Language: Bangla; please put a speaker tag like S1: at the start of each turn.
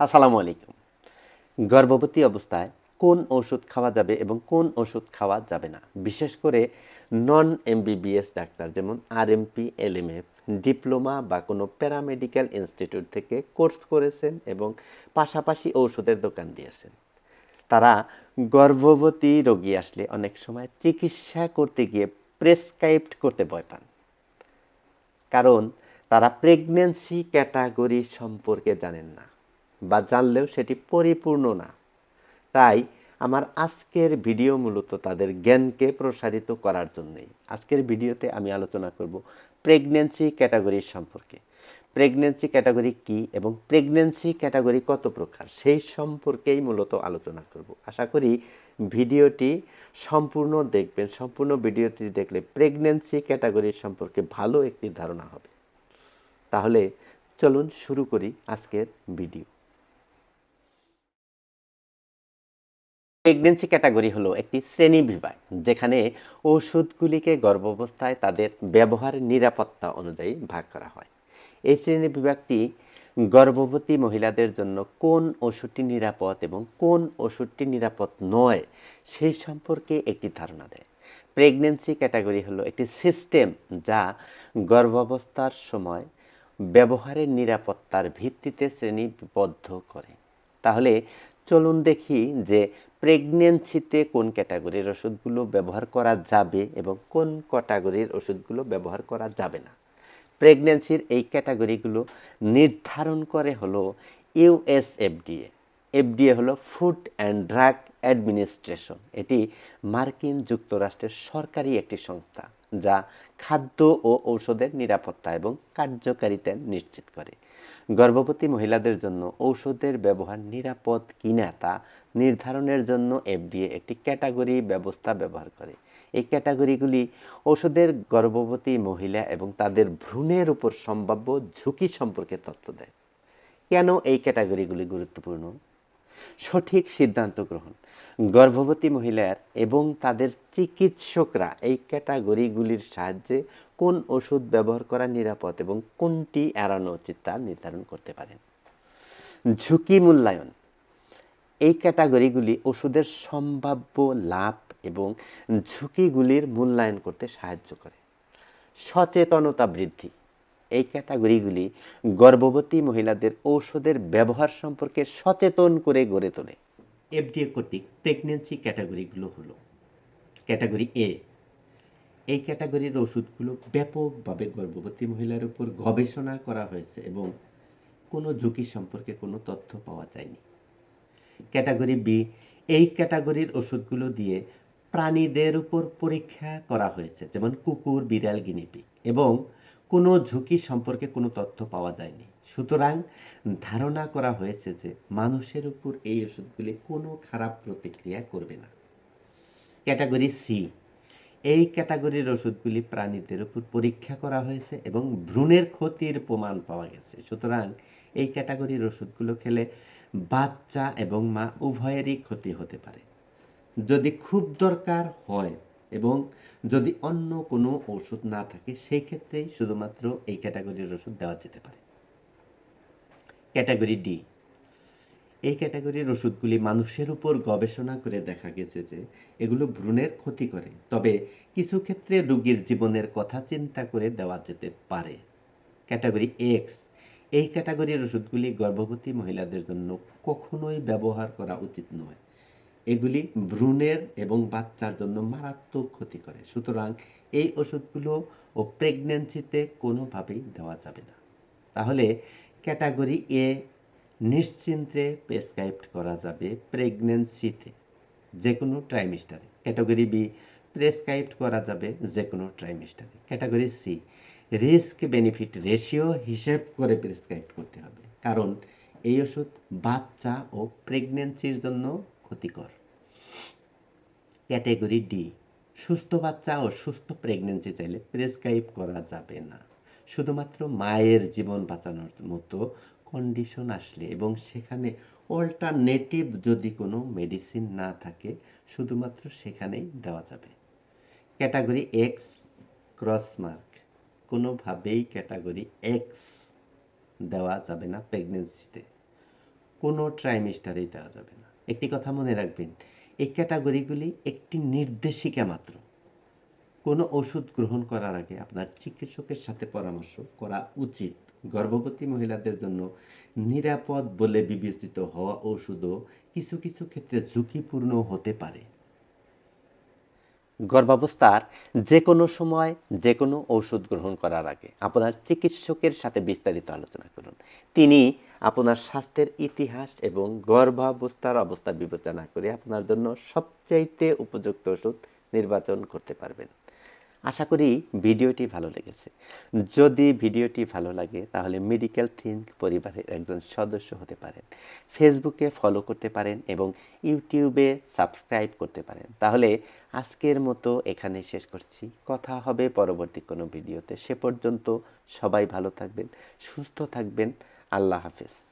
S1: আসসালামু আলাইকুম। গর্ভবতী অবস্থায় কোন ওষুধ খাওয়া যাবে এবং কোন ওষুধ খাওয়া যাবে না? বিশেষ করে নন এমবিবিএস ডাক্তার যেমন আরএমপি এলএমএফ ডিপ্লোমা বা কোনো প্যারামেডিক্যাল ইনস্টিটিউট থেকে কোর্স করেছেন এবং পাশাপাশি ঔষধের দোকান দিয়েছেন। তারা গর্ভবতী রোগী আসলে অনেক সময় চিকিৎসা করতে গিয়ে প্রেসক্রাইবড করতে ভয় পান। কারণ তারা প্রেগনেন্সি ক্যাটাগরি সম্পর্কে জানেন না। বা জানলেও সেটি পরিপূর্ণ না। তাই আমার আজকের ভিডিও মূলত তাদের জ্ঞানকে প্রসারিত করার জন্যই। আজকের ভিডিওতে আমি আলোচনা করব প্রেগনেন্সি ক্যাটাগরির সম্পর্কে। প্রেগনেন্সি ক্যাটাগরি কি এবং প্রেগনেন্সি ক্যাটাগরি কত প্রকার, সেই সম্পর্কেই মূলত আলোচনা করব। আশা করি ভিডিওটি সম্পূর্ণ দেখবেন। সম্পূর্ণ ভিডিওটি দেখলে প্রেগনেন্সি ক্যাটাগরি সম্পর্কে ভালো একটি ধারণা হবে। তাহলে চলুন শুরু করি আজকের ভিডিও। প্রেগনেন্সি ক্যাটাগরি হলো একটি শ্রেণি বিভাগ, যেখানে ওষুধগুলিকে গর্ভাবস্থায় তাদের ব্যবহারের নিরাপত্তা অনুযায়ী ভাগ করা হয়। এই শ্রেণি বিভাগটি গর্ভবতী মহিলাদের জন্য কোন ওষুধটি নিরাপদ এবং কোন ওষুধটি নিরাপদ নয় সেই সম্পর্কে একটি ধারণা দেয়। প্রেগনেন্সি ক্যাটাগরি হলো একটি সিস্টেম যা গর্ভাবস্থার সময় ব্যবহারের নিরাপত্তার ভিত্তিতে শ্রেণীবদ্ধ করে। তাহলে চলুন দেখি যে প্রেগনেন্সিতে কোন ক্যাটাগরির ওষুধগুলো ব্যবহার করা যাবে এবং কোন ক্যাটাগরির ওষুধগুলো ব্যবহার করা যাবে না? প্রেগনেন্সির এই ক্যাটাগরিগুলো নির্ধারণ করে হলো ইউএসএফডিএ এফডিএ হলো ফুড অ্যান্ড ড্রাগ অ্যাডমিনিস্ট্রেশন এটি মার্কিন যুক্তরাষ্ট্রের সরকারি একটি সংস্থা যা খাদ্য ও ঔষধের নিরাপত্তা এবং কার্যকারিতা নিশ্চিত করে। গর্ভবতী মহিলাদের জন্য ঔষধের ব্যবহার নিরাপদ কিনা তা নির্ধারণের জন্য এফডিএ একটি ক্যাটাগরি ব্যবস্থা ব্যবহার করে। এই ক্যাটাগরিগুলি ওষুধের গর্ভবতী মহিলা এবং তাদের ভ্রূণের উপর সম্ভাব্য ঝুঁকি সম্পর্কে তথ্য দেয়। কেন এই ক্যাটাগরিগুলি গুরুত্বপূর্ণ? সঠিক সিদ্ধান্ত গ্রহণ। গর্ভবতী মহিলার এবং তাদের চিকিৎসকরা এই ক্যাটাগরিগুলির সাহায্যে কোন ওষুধ ব্যবহার করা নিরাপদ এবং কোনটি এড়ানো উচিত তা নির্ধারণ করতে পারেন। ঝুঁকি মূল্যায়ন। এই ক্যাটাগরিগুলি ওষুধের সম্ভাব্য লাভ এবং ঝুঁকিগুলির মূল্যায়ন করতে সাহায্য করে। সচেতনতা বৃদ্ধি। এই ক্যাটাগরিগুলি গর্ভবতী মহিলাদের ঔষধের ব্যবহার সম্পর্কে সচেতন করে গড়ে তোলে। এফডিএ কর্তৃক প্রেগনেন্সি ক্যাটাগরিগুলো হলো ক্যাটাগরি এ এই ক্যাটাগরির ওষুধগুলো ব্যাপকভাবে গর্ভবতী মহিলার উপর গবেষণা করা হয়েছে এবং কোনো ঝুঁকি সম্পর্কে কোনো তথ্য পাওয়া যায়নি। ক্যাটাগরি বি এই ক্যাটাগরির ওষুধগুলো দিয়ে প্রাণীদের উপর পরীক্ষা করা হয়েছে, যেমন কুকুর, বিড়াল, গিনিপিগ। এবং কোনো ঝুঁকি সম্পর্কে কোনো তথ্য পাওয়া যায়নি। সুতরাং ধারণা করা হয়েছে যে মানুষের উপর এই ওষুধগুলি কোনো খারাপ প্রতিক্রিয়া করবে না। ক্যাটাগরি সি এই ক্যাটাগরির ওষুধগুলি প্রাণীদের উপর পরীক্ষা করা হয়েছে এবং ভ্রূণের ক্ষতির প্রমাণ পাওয়া গেছে। সুতরাং এই ক্যাটাগরির ওষুধগুলো খেলে বাচ্চা এবং মা উভয়েরই ক্ষতি হতে পারে। যদি খুব দরকার হয় এবং যদি অন্য কোনো ওষুধ না থাকে, সেই ক্ষেত্রেই শুধুমাত্র এই ক্যাটাগরির ওষুধ দেওয়া যেতে পারে। Category D. এই ক্যাটাগরির ওষুধগুলি মানুষের উপর গবেষণা করে দেখা গেছে যে, এগুলো ভ্রূণের ক্ষতি করে। তবে কিছু ক্ষেত্রে রোগীর জীবনের কথা চিন্তা করে দেওয়া যেতে পারে। ক্যাটাগরি এক্স এই ক্যাটাগরির ওষুধগুলি গর্ভবতী মহিলাদের জন্য কখনোই ব্যবহার করা উচিত নয়। এগুলি ভ্রূণের এবং বাচ্চার জন্য মারাত্মক ক্ষতি করে। সুতরাং এই ওষুধগুলো ও প্রেগনেন্সিতে কোনোভাবেই দেওয়া যাবে না। তাহলে ক্যাটাগরি এ নিশ্চিন্তে প্রেসক্রাইব করা যাবে প্রেগনেন্সিতে যে কোনো ট্রাইমিস্টারে ক্যাটাগরি বি প্রেসক্রাইব করা যাবে যে কোনো ট্রাইমিস্টারে category C risk benefit ratio হিসেব করে প্রেসক্রাইব করতে হবে। কারণ এই ওষুধ বাচ্চা ও প্রেগনেন্সির জন্য ক্ষতিকর। ক্যাটাগরি ডি, সুস্থ বাচ্চা ও সুস্থ প্রেগনেন্সি চাইলে প্রেসক্রাইব করা যাবে না। শুধুমাত্র মায়ের জীবন বাঁচানোর মতো কন্ডিশন আসলে এবং সেখানে অল্টারনেটিভ যদি কোনো মেডিসিন না থাকে, শুধুমাত্র সেখানেই দেওয়া যাবে। ক্যাটাগরি এক্স ক্রস মার্ক কোনোভাবেই ক্যাটাগরি এক্স দেওয়া যাবে না প্রেগনেন্সিতে কোনো ট্রাইমিস্টারেই দেওয়া যাবে না। একটি কথা মনে রাখবেন এই ক্যাটাগরিগুলি একটি নির্দেশিকা মাত্র। কোনো ওষুধ গ্রহণ করার আগে আপনার চিকিৎসকের সাথে পরামর্শ করা উচিত। গর্ভবতী মহিলাদের জন্য নিরাপদ বলে বিবেচিত হওয়া ওষুধও কিছু কিছু ক্ষেত্রে ঝুঁকিপূর্ণ হতে পারে। গর্ভাবস্থার যে কোনো সময় যে কোনো ঔষধ গ্রহণ করার আগে আপনার চিকিৎসকের সাথে বিস্তারিত আলোচনা করুন। তিনি আপনার স্বাস্থ্যের ইতিহাস এবং গর্ভাবস্থার অবস্থা বিবেচনা করে আপনার জন্য সবচাইতে উপযুক্ত ওষুধ নির্বাচন করতে পারবেন। আশা করি ভিডিওটি ভালো লেগেছে। যদি ভিডিওটি ভালো লাগে, তাহলে মেডিকেল থিঙ্ক পরিবারের একজন সদস্য হতে পারেন। ফেসবুকে ফলো করতে পারেন এবং ইউটিউবে সাবস্ক্রাইব করতে পারেন। তাহলে আজকের মতো এখানে শেষ করছি। কথা হবে পরবর্তী কোনো ভিডিওতে। সে পর্যন্ত সবাই ভালো থাকবেন, সুস্থ থাকবেন। আল্লাহ হাফেজ।